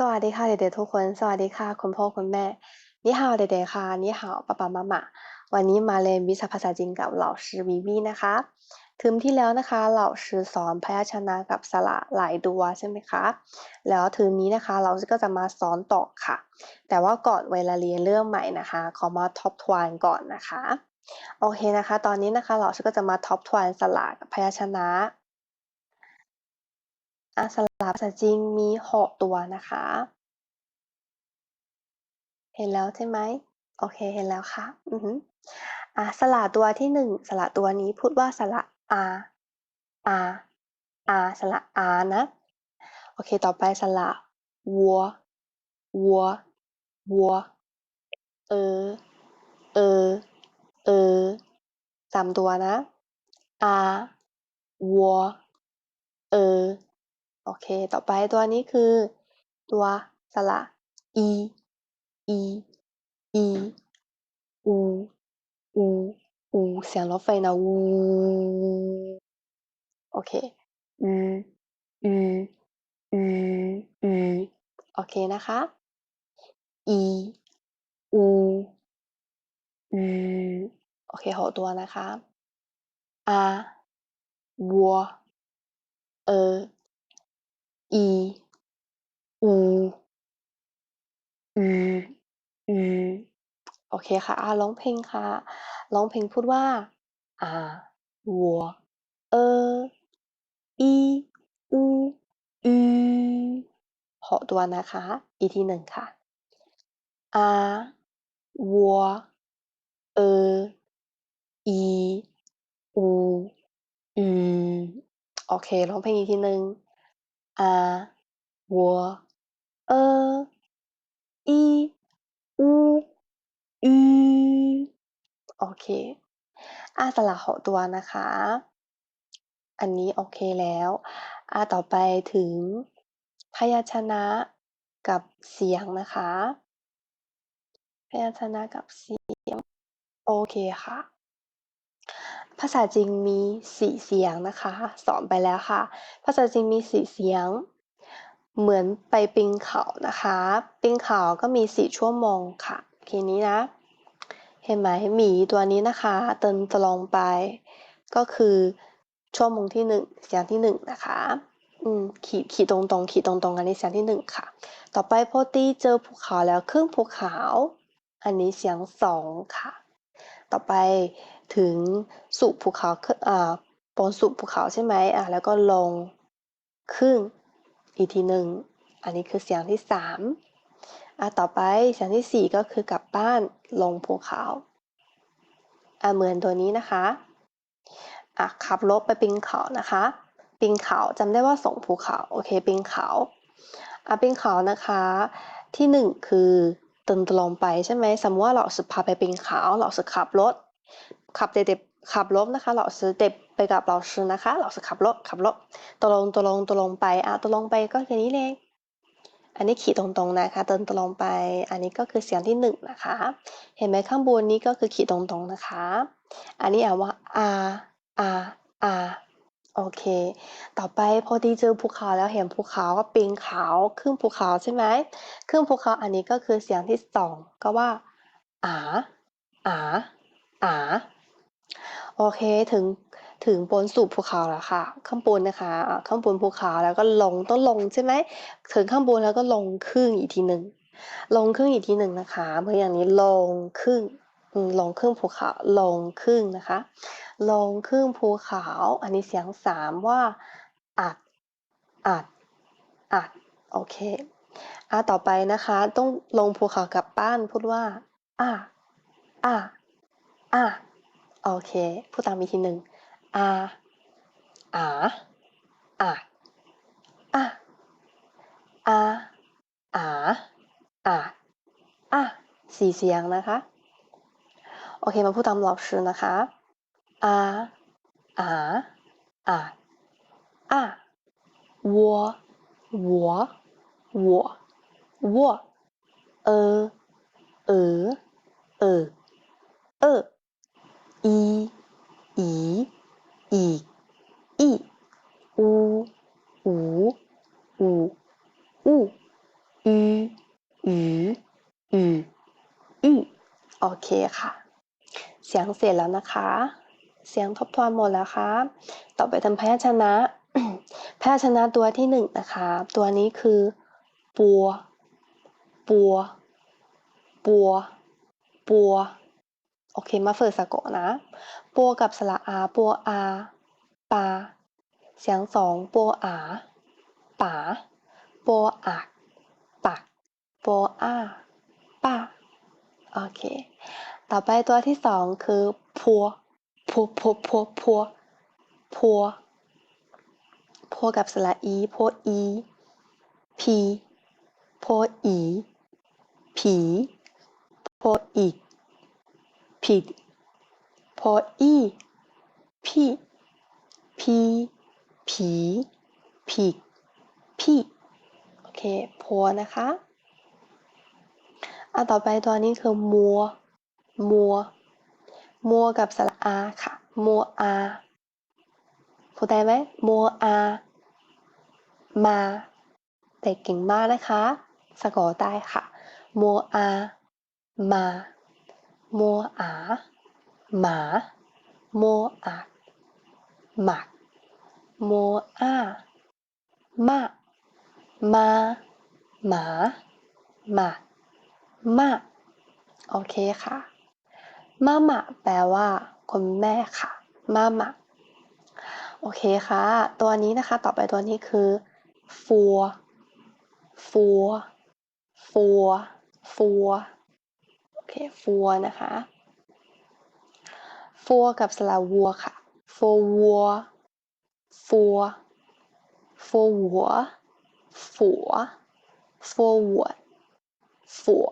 สวัสดีค่ะเด็กๆทุกคน สวัสดีค่ะคุณพ่อคุณแม่นี่ฮาวเด็กๆค่ะนี่ฮาวป้าป้ามาม่าวันนี้มาเรียนวิชาภาษาจีนกับเหล่าชื่อวีวีนะคะเทอมที่แล้วนะคะเหล่าชื่อสอนพยัญชนะกับสระหลายตัวใช่ไหมคะ แล้วเทอมนี้นะคะเราก็จะมาสอนต่อค่ะ แต่ว่าก่อนเวลาเรียนเรื่องใหม่นะคะขอมาทบทวนก่อนนะคะ โอเคนะคะ ตอนนี้นะคะเราก็จะมาทบทวนสระกับพยัญชนะ อะสระภาษาจีนมีหกตัวนะคะ เห็นแล้วใช่ไหมโอเคเห็นแล้วค่ะอือฮึอะสระตัวที่หนึ่งสระตัวนี้พูดว่าสระอาอาอาสระอานะ โอเค ต่อไปสระวัววัววัวเออ เออ เออสามตัวนะอาวัวเออ โอเค ต่อไปตัวนี้คือ ตัวสระอีอีอีอูอูอูเสียงรถไฟนะอูโอเคอืออืออืออือโอเคนะคะอีอูอือโอเคหกตัวนะคะอาวัวเออ อีอูอืออือโอเคค่ะอาร้องเพลงค่ะ ร้องเพลงพูดว่า อ่า วัว เออ อีอูอือ หกตัวนะคะ อีกทีหนึ่งค่ะ อา วัว เออ อี อู อือ โอเค ร้องเพลงอีกทีหนึ่ง อาวัวเออีอูอือโอเคอ่าสระหกตัวนะคะ อันนี้โอเคแล้วอ่าต่อไปถึงพยัญชนะกับเสียงนะคะ พยัญชนะกับเสียง โอเคค่ะ ภาษาจีนมีสี่เสียงนะคะสอนไปแล้วค่ะ ภาษาจีนมีสี่เสียง เหมือนไปปีนเขานะคะ ปีนเขาก็มีสี่ชั่วโมงค่ะทีนี้นะ เห็นไหมหมีตัวนี้นะคะเดินตรงไป ก็คือชั่วโมงที่หนึ่งเสียงที่หนึ่งนะคะอืมขีดขีดตรงตรงขีดตรงตรงอันนี้เสียงที่หนึ่งค่ะ ต่อไปพอตีเจอภูเขาแล้วครึ่งภูเขา อันนี้เสียงสองค่ะ ต่อไป ถึงสุภูเขาอ่าบนสุภูเขาใช่ไหมอ่าแล้วก็ลงครึ่งอีกทีหนึ่งอันนี้คือเสียงที่สามอ่าต่อไปเสียงที่สี่ก็คือกลับบ้านลงภูเขาอ่าเหมือนตัวนี้นะคะอะขับรถไปปีนเขานะคะ ปีนเขาจำได้ว่าส่งภูเขาโอเคปีนเขาอะปีนเขานะคะ ที่หนึ่งคือเดินตรงไปใช่ไหมสมมติว่าเราสืพาไปปีนเขาเราสืขับรถ ขับเด็กๆขับรถนะคะเราสืเด็กไปกับเราสืนะคะเราขับรถขับรถตรงตรงตรงไปอะตรงไปก็แค่นี้เองอันนี้ขีดตรงๆนะคะเดินตรงไป อันนี้ก็คือเสียงที่หนึ่งนะคะ เห็นไหมข้างบนนี้ก็คือขีดตรงๆนะคะ อันนี้อ่านว่าอาอาอาโอเค ต่อไปพอดีเจอภูเขาแล้วเห็นภูเขาก็ปีนเขาขึ้นภูเขาใช่ไหมขึ้นภูเขาอันนี้ก็คือเสียงที่สองก็ว่าอาอาอา โอเคถึงถึงบนสุดภูเขาแล้วค่ะ ข้างบนนะคะข้างบนภูเขาแล้วก็ลงต้องลงใช่ไหมถึงข้างบนแล้วก็ลงครึ่งอีกทีหนึ่งลงครึ่งอีกทีหนึ่งนะคะเมื่ออย่างนี้ลงครึ่งลงครึ่งภูเขาลงครึ่งนะคะ ลงครึ่งภูเขาอันนี้เสียงสามว่าอัดอัดอัดโอเคอะต่อไปนะคะ ต้องลงภูเขากลับบ้านพูดว่าอ่าอ่าอ่า โอเค พูดตามอีกทีหนึ่งอาอาอาอาอาอาอาอาสี่เสียงนะคะ โอเค มาพูดตาม老师นะคะอาอาอาอา我我我我เออเออเออเออ อีอีอีอีอูอูอูอูอืออืออืออืโอเคค่ะ เสียงเสร็จแล้วนะคะ เสียงทบทวนหมดแล้วครับ ต่อไปทำพยัญชนะ พยัญชนะตัวที่หนึ่งนะคะ ตัวนี้คือปัวปัวปัวปัว โอเคมาฝึกสะกดนะปัวกับสระอาปัวอาปาเสียงสองปัวอาป๋าปัวอักปักปัวอาป้าโอเค ต่อไปตัวที่สองคือพัวพัวพัวพัวพัวพัวพัวกับสระอีพัวอีพีพัวอีผีพัวอีก ผิดพัวอีพี่พีผีผิดพี่โอเคพัวนะคะอะต่อไปตัวนี้คือมัว มัว มัวกับสระอาค่ะ มัวอาพูดได้ไหมมัวอา มาแต่เก่งมากนะคะ สะกดได้ค่ะ มัวอา มา มัวอาหมามัวอาหมักมัวอามา มา หมา หมามา โอเคค่ะมามาแปลว่าคุณแม่ค่ะมามาโอเคค่ะ ตัวนี้นะคะ ต่อไปตัวนี้คือฟัวฟัวฟัวฟัว เคฟัวนะคะฟัวกับสระวัวค่ะฟัววัวฟัวฟัวหัวฝัวฟัวหัวฝัว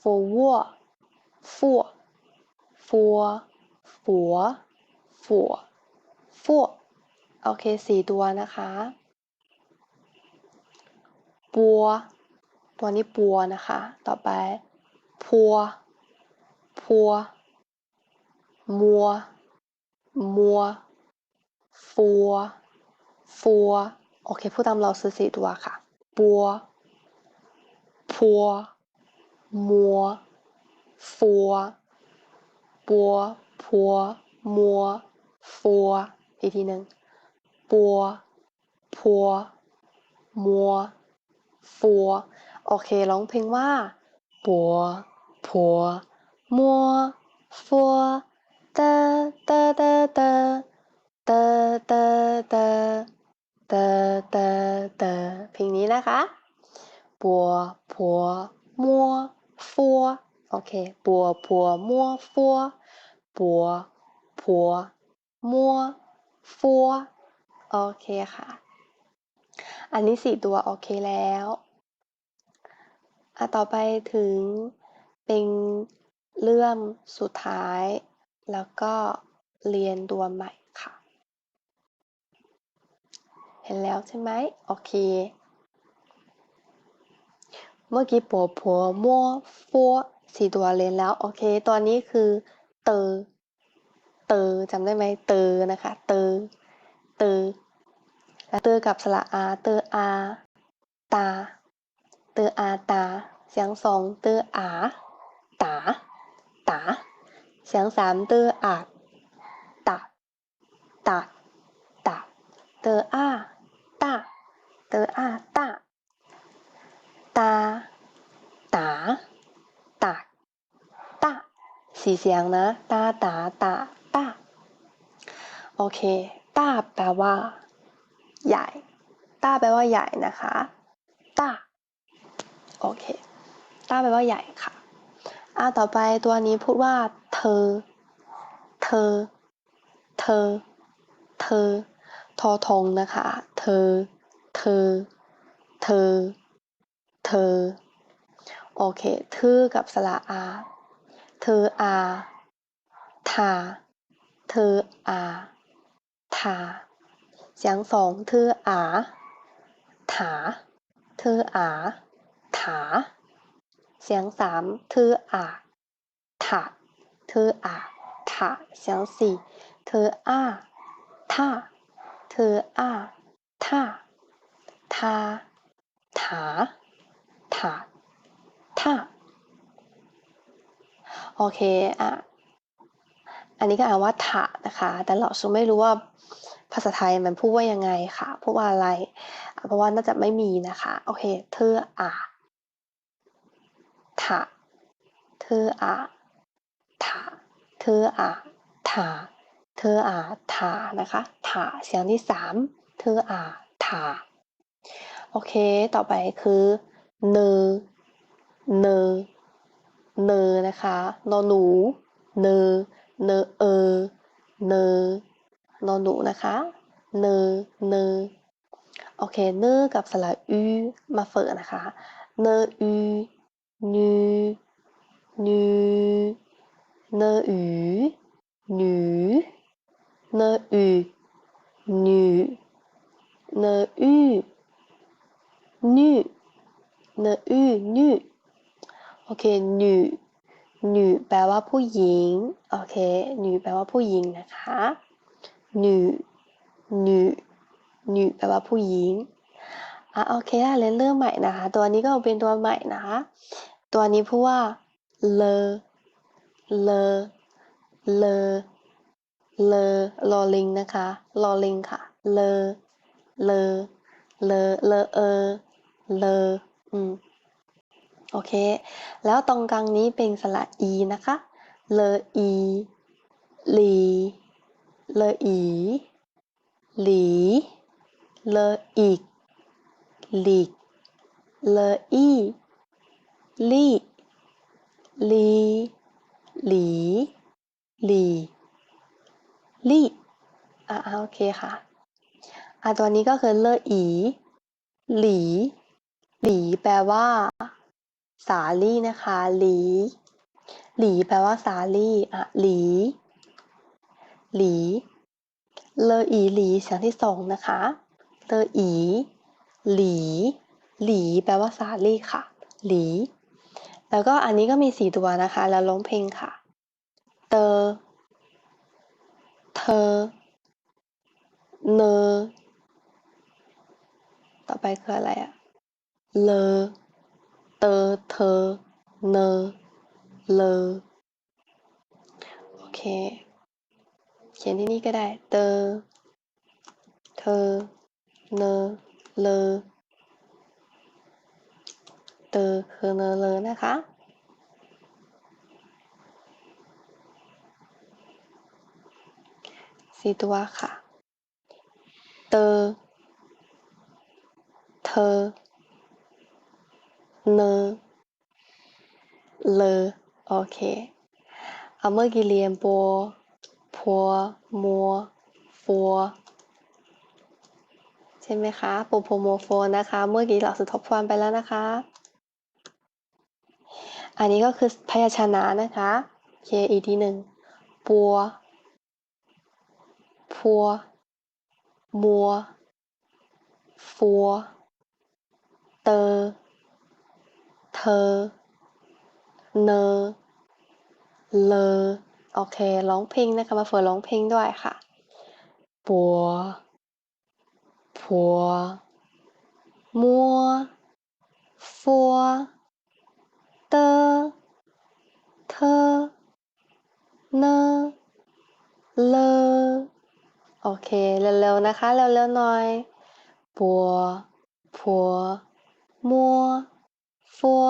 ฟัววัวฟัวฟัวฝัวฝัวฟัวโอเคสี่ตัวนะคะปัวตัวนี้ปัวนะคะ ต่อไป พัว พัว มัว มัว ฟัว ฟัว โอเค พูดตามเราซื้อสี่ตัวค่ะ ปัว พัว มัว ฟัว ปัว พัว มัว ฟัว อีกทีหนึ่ง ปัว พัว มัว ฟัว โอเค ร้องเพลงว่าปัว พัวมัวฟัวเตอเตอเตอเตอเตอเตอเตอเตอเตอเตอเพลงนี้นะคะปัวพัวมัวฟัวโอเคปัวพัวมัวฟัวปัวพัวมัวฟัวโอเคค่ะ อันนี้สี่ตัวโอเคแล้วอะต่อไปถึง เป็นเรื่องสุดท้าย แล้วก็เรียนตัวใหม่ค่ะ เห็นแล้วใช่ไหมโอเค เมื่อกี้ปัวผัวมัวฟัวสี่ตัวเรียนแล้ว โอเคตัวนี้คือเตอเตอจำได้ไหมเตอนะคะเตอเตอและเตอกับสระอาเตออา ตา เตออาตาเสียงสองเตออา ตาตาเสียงสามเตออาตาตาตาเตออาตาเตออาตาตาตาตาตาสี่เสียงนะตาตาตาตาโอเคตาแปลว่า ใหญ่ตาแปลว่าใหญ่นะคะตาโอเคตาแปลว่าใหญ่ค่ะ อ่าต่อไปตัวนี้พูดว่า เธอ เธอ เธอ เธอ ทอทงนะคะ เธอ เธอ เธอ เธอ โอเคเธอกับสระอา เธออาทา เธออาทา เสียงสองเธออาถา เธออาถา เสียงสามทืออาถะทืออาถะเสียงสี่ทืออาท่าทืออาท่าทาถาถาท่าโอเคอะอันนี้ก็อ่านว่าถะนะคะ แต่เราชูไม่รู้ว่าภาษาไทยมันพูดว่ายังไงค่ะพูดว่าอะไร เพราะว่าน่าจะไม่มีนะคะ โอเคเธออ่า ถะเธออะถะเธออะถะเธออะถะนะคะถะเสียงที่สามเธออะถะโอเค ต่อไปคือเนเนเนนะคะนอหนูเนเนเอเนนอหนูนะคะเนเนโอเคเนกับสระอูมาเฝอนะคะเนอู นูนูเนออูหนูเนออูหนูเนออูนูเนออูนูโอเคหนูหนูแปลว่าผู้หญิง โอเคหนูแปลว่าผู้หญิงนะคะหนูหนูหนูแปลว่าผู้หญิง อะโอเคได้เลยเริ่มใหม่นะคะ ตัวนี้ก็เป็นตัวใหม่นะคะ ตัวนี้พูดว่าเลเลเลเลลอลิงนะคะลอลิงค่ะเลเลเลเลเอเลอืมโอเค แล้วตรงกลางนี้เป็นสระอีนะคะ เลอีหลีเลอีหลีเลออีก หลีกเลอีลีลีหลีหลีลีอะอะโอเคค่ะอะตัวนี้ก็คือเลออี หลี หลีแปลว่า สาลี่นะคะ หลี หลีแปลว่าสาลี่อะหลี หลี เลออีหลีเสียงที่สองนะคะ เลออี หลี หลีแปลว่าสาลี่ค่ะ หลี แล้วก็อันนี้ก็มีสี่ตัวนะคะ แล้วร้องเพลงค่ะ เตอ เธอ เนอ ต่อไปคืออะไรอะเลอ เตอ เธอ เนอ เลอ โอเค เขียนที่นี่ก็ได้ เตอ เธอ เนอ เลอเตอคือเนอเลอนะคะ สี่ตัวค่ะ เตอเธอ เนอเลอโอเคเอาเมื่อกี้เรียนปัวพัวมัวฟัว ใช่ไหมคะปูโพโมโฟนนะคะ เมื่อกี้เราสุดทบทวนไปแล้วนะคะ อันนี้ก็คือพยัญชนะนะคะโอเคอีทีหนึ่งปัวพัว มัว ฟัว เตอ เธอ เนอ เลอ โอเค ร้องเพลงนะคะ มาเฟิร์ร้องเพลงด้วยค่ะปัว พัวมัวฟัวเตนเลโอเค เร็วๆ นะคะ เร็วๆ หน่อยปัวพัวมัวฟัว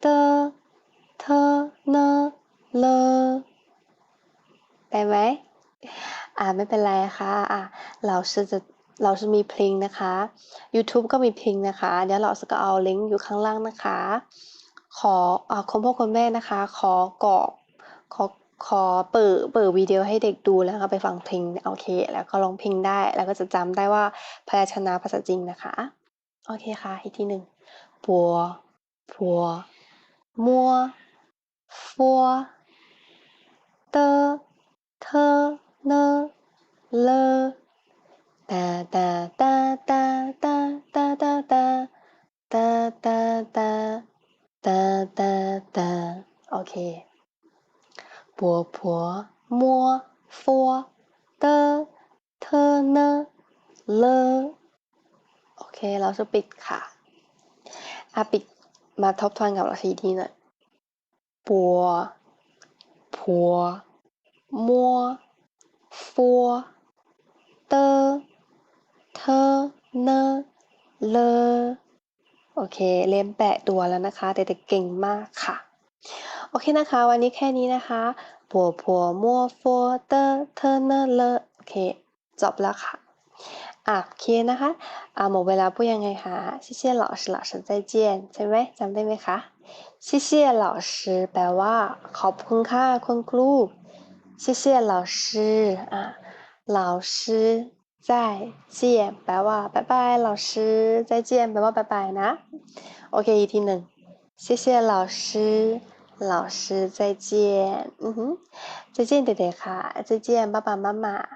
เตอเธอเนเลได้ไหมอ่าไม่เป็นไรค่ะอ่าเราจะ เราจะมีเพลงนะคะ YouTube ก็มีเพลงนะคะ เดี๋ยวเราจะเอาลิงก์อยู่ข้างล่างนะคะ ขออคุณพ่อคุณแม่นะคะ ขอกรอบขอขอเปิดเปิดวิดีโอให้เด็กดูแล้วก็ไปฟังเพลงโอเค แล้วก็ร้องเพลงได้ แล้วก็จะจำได้ว่าพยัญชนะภาษาจริงนะคะ โอเคค่ะ อีกทีหนึ่งปัวพัวมัวฟัวเตอเธอเนอเล ตาตาตาตาตาตาตาตาตาตาตาตาตาตาโอเคผัวผัมัฟัวเตนเลโอเค เราจะปิดค่ะอาปิดมาทบทวนกับเราสีทีหน่อยปัวผัมัฟัว ธอ เน เล โอเค เรียนแปะตัวแล้วนะคะ เด็กๆเก่งมากค่ะ โอเคนะคะ วันนี้แค่นี้นะคะผัวผัวมัวฟัวเตอเธอเนเลโอเค จบแล้วค่ะ อ่ะโอเคนะคะอ่าหมดเวลาพูดยังไงคะ谢谢老师老师再见ใช่ไหมจำได้ไหมคะ谢谢老师แปลว่า ขอบคุณค่ะคุณครู谢谢老师อ่ะ老师 再见，白娃，拜拜，老师，再见，白娃，拜拜呢。OK，一定能。谢谢老师，老师再见。嗯哼，再见，爹爹哈，再见，爸爸妈妈。